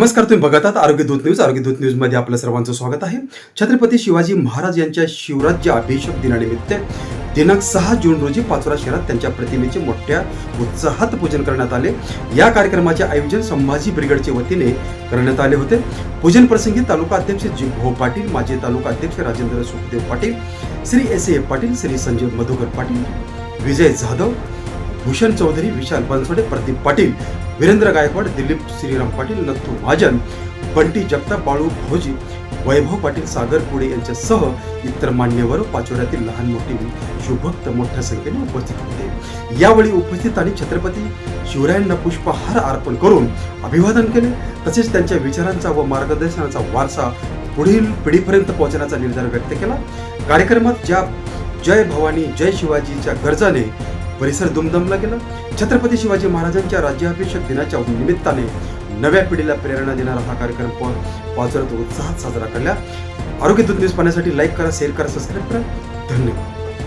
नमस्कार तुम्ही बघत आहात आरोग्य दूत न्यूज. आरोग्य दूत न्यूजमध्ये आपलं सर्वांचं स्वागत आहे. छत्रपती शिवाजी महाराज यांच्या शिवराज्य अभिषेक दिनानिमित्त दिनांक सहा जून रोजी पाचोरा शहरात त्यांच्या प्रतिमेचे मोठ्या उत्साहात पूजन करण्यात आले. या कार्यक्रमाचे आयोजन संभाजी ब्रिगेडच्या वतीने करण्यात आले होते. पूजन प्रसंगी तालुका अध्यक्ष जिभाऊ पाटील माजी तालुका अध्यक्ष राजेंद्र सुखदेव पाटील श्री एस ए पाटील श्री संजय मधुकर पाटील विजय जाधव भूषण चौधरी विशाल बनसोडे प्रदीप पाटील वीरेंद्र गायकवाड दिलीप श्रीराम पाटील नथू महाजन बंटी जगताप बाळू भोजी वैभव पाटील सागर पुढे यांच्यासह इतर मान्यवर पाचोऱ्यातील लहान मोठी शिवभक्त मोठ्या संख्येने उपस्थित होते. यावेळी उपस्थित आणि छत्रपती शिवरायांना पुष्पहार अर्पण करून अभिवादन केले. तसेच त्यांच्या विचारांचा व मार्गदर्शनाचा वारसा पुढील पिढीपर्यंत पोहोचण्याचा निर्धार व्यक्त केला. कार्यक्रमात ज्या जय भवानी जय शिवाजीच्या गरजाने परिसर दुमदमला गेला छत्रपती शिवाजी महाराजांच्या राज्याभिषेक दिनाच्या निमित्ताने नव्या पिढीला प्रेरणा देणारा हा कार्यक्रम प- उत्साहात साजरा केला आरोग्य दूत न्यूज पाहण्यासाठी लाईक करा शेअर करा सबस्क्राईब करा. धन्यवाद.